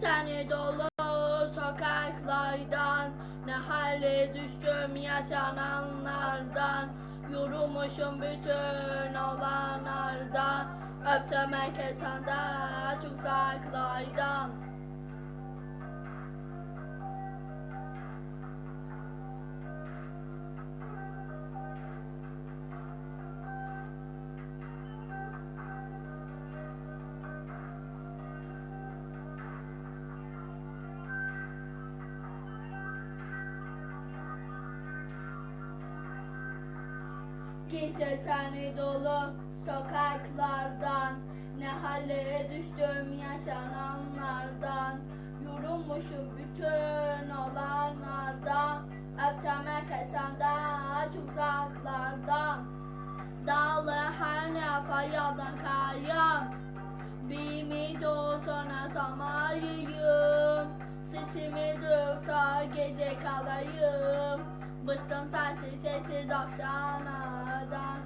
Seni dolu sokaklardan Ne hale düştüm yaşananlardan. Yorulmuşum bütün olanlardan. Öptüm herkes senden çok uzaklardan Giyse seni dolu sokaklardan Ne hale düştüm yaşananlardan. Yorulmuşum bütün olanlardan Öptem herkes senden çok uzaklardan. Dağlı her ne fayaldan kayım Bir ümit olsana samayım Sesimi duyup da gece kalayım Bıktım sensiz sessiz akşamlardan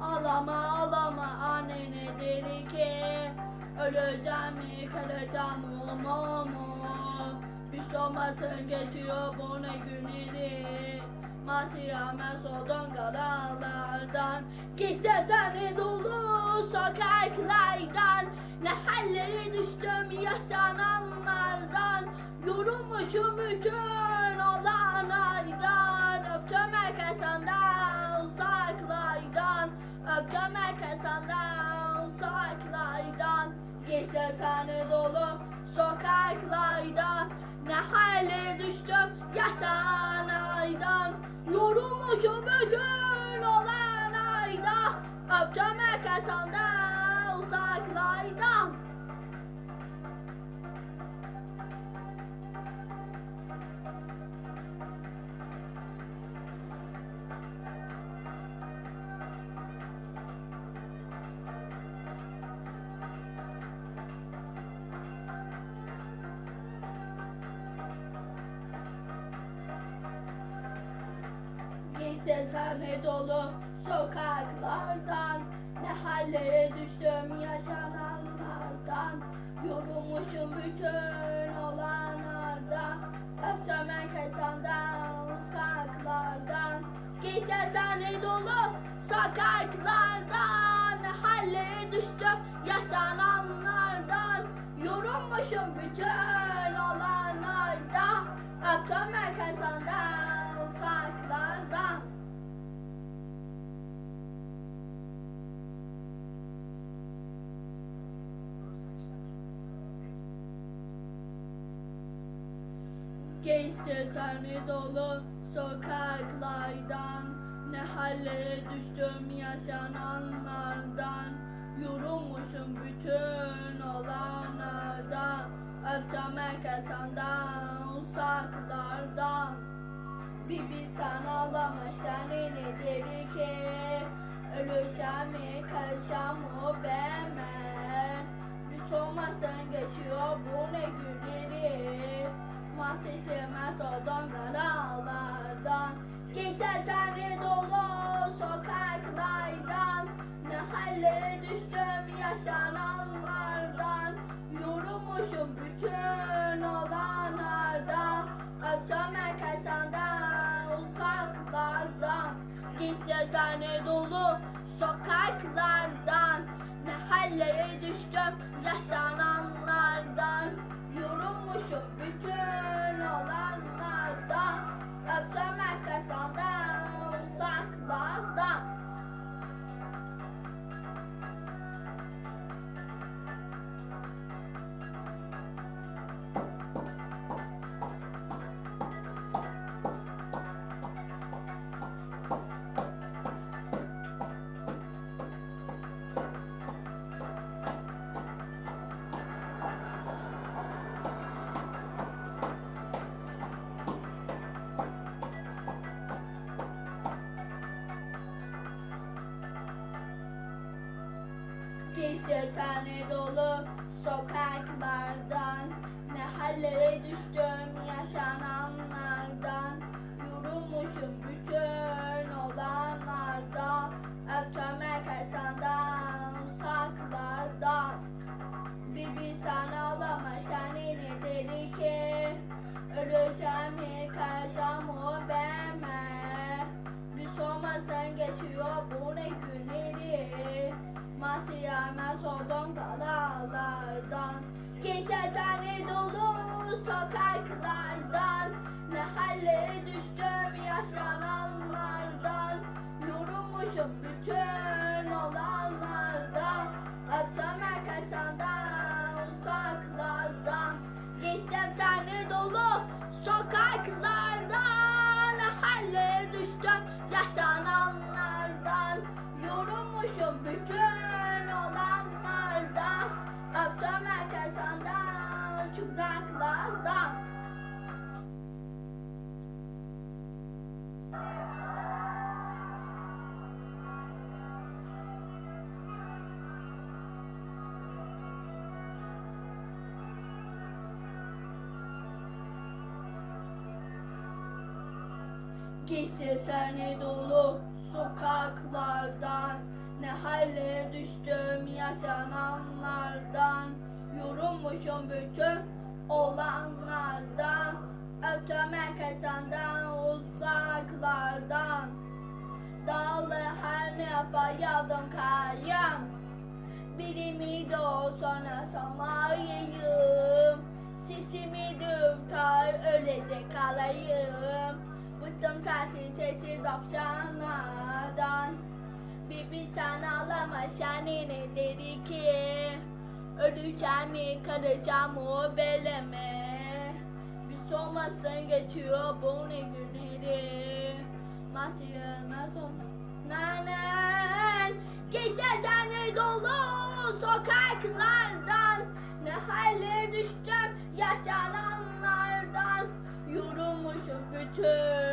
Ağlama ağlama annene deli ki Öleceğim mi kalacağım mı mu mu? Bir sormasın geçiyor bu ne günleri Masiyame soldun karalardan Gitse seni dolu sokaklardan. Ne hallere düştüm yaşananlardan. Yorulmuşum bütün olanlardan. Öptüm herkes senden uzaklardan. Öptüm herkes senden uzaklardan. Gitse seni dolu sokaklardan. Ne hale düştüm yaşanaydan Seni dolu sokaklardan Ne hale düştüm yaşananlardan. Yorulmuşum bütün olanlardan Öpeceğim herkes senden uzaklardan. Giyse seni dolu sokaklardan Ne hale düştüm yaşananlardan. Yorulmuşum bütün olanlardan Öpeceğim herkes Geçti seni dolu sokaklardan. Ne hale düştüm yaşananlardan. Yorulmuşum bütün olanlardan Öpeceğim herkes senden uzaklardan. Bir bilsen ağlamış seni nedir ki? Öleceğim mi kaçacağım mı beme. Bir olmasın geçiyor bu ne günleri Mahsesime sordun karalardan Giysen seni dolu sokaklardan. Ne hallere düştüm yaşananlardan. Yorulmuşum bütün olanlardan Öptüm herkes senden uzaklardan. Gitse seni dolu sokaklardan. Ne hallere düştüm yaşananlardan Giyse seni dolu sokaklardan Ne hallere düştüm yaşananlardan Giysi seni dolu sokaklardan Ne hale düştüm yaşananlardan? Yorulmuşum bütün olanlardan Öptüm herkesten uzaklardan. Dağlı her nefa yaldım kayım Birimi de sonra samayayım Sesimi tutar ölecek kalayım Bıktım sensiz sessiz afşanlardan Bir bir sen ağlama şenini dedi ki Öleceğim mi kalacağım o beleme. Bir solmasın geçiyor bu ne günleri. Masiyemez onu Nanen. Geçse seni dolu sokaklardan. Ne hale düştüm yaşananlardan. Yorulmuşum bütün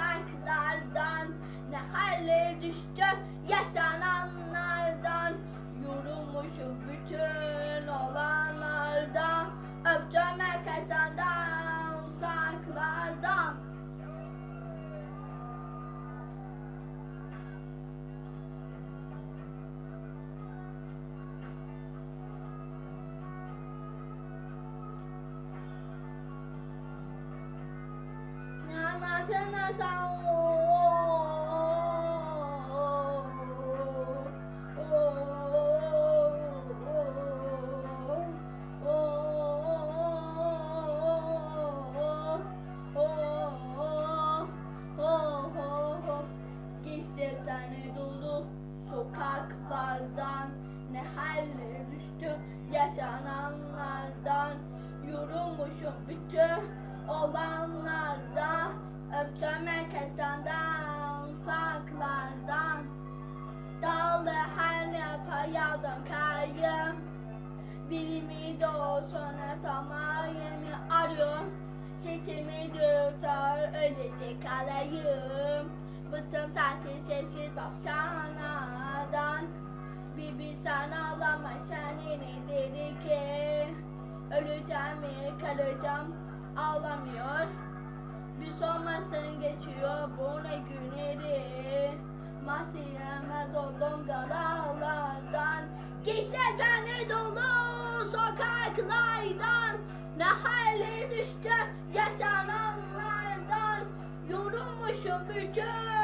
sokaklardan Ne hale düştüm yaşananlardan Herkesten uzaklardan Dağlı her nefa yaldım kayım Birimi de o sonra samayemi arıyor. Sesimi tutar ölecek alayım Bıktım sensiz sessiz afşanadan. Bir sen ağlama şenini dedi ki. Öleceğim mi kalacağım ağlamıyor Bir solmasın geçiyor bu ne günleri Masiyemez oldum dağlardan. Geçse seni dolu sokaklardan. Ne hale düştüm yaşananlardan. Yorulmuşum bütün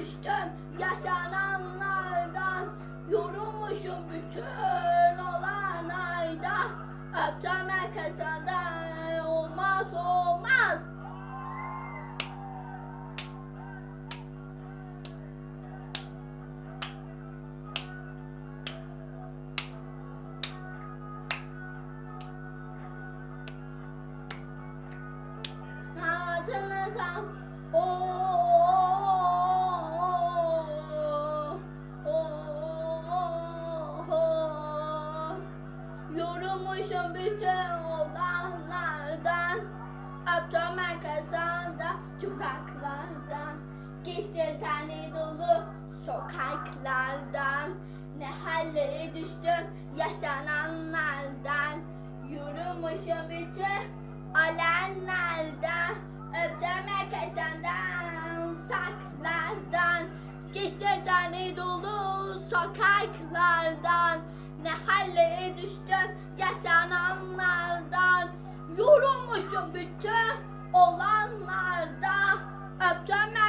hale düştüm yaşananlardan Yorulmuşum bütün olanlardan Öptüm herkesten olmaz olmaz Ağzını sal. sokaklardan Geçti senle dolu sokaklardan Ne hallere düştüm yaşananlardan. Yürümüşüm bütün alanlardan Öptüm herkesten uzaklardan. Geçti senle dolu sokaklardan Ne hallere düştüm yaşananlardan. Yorulmuşum bütün olanlarda öptüm.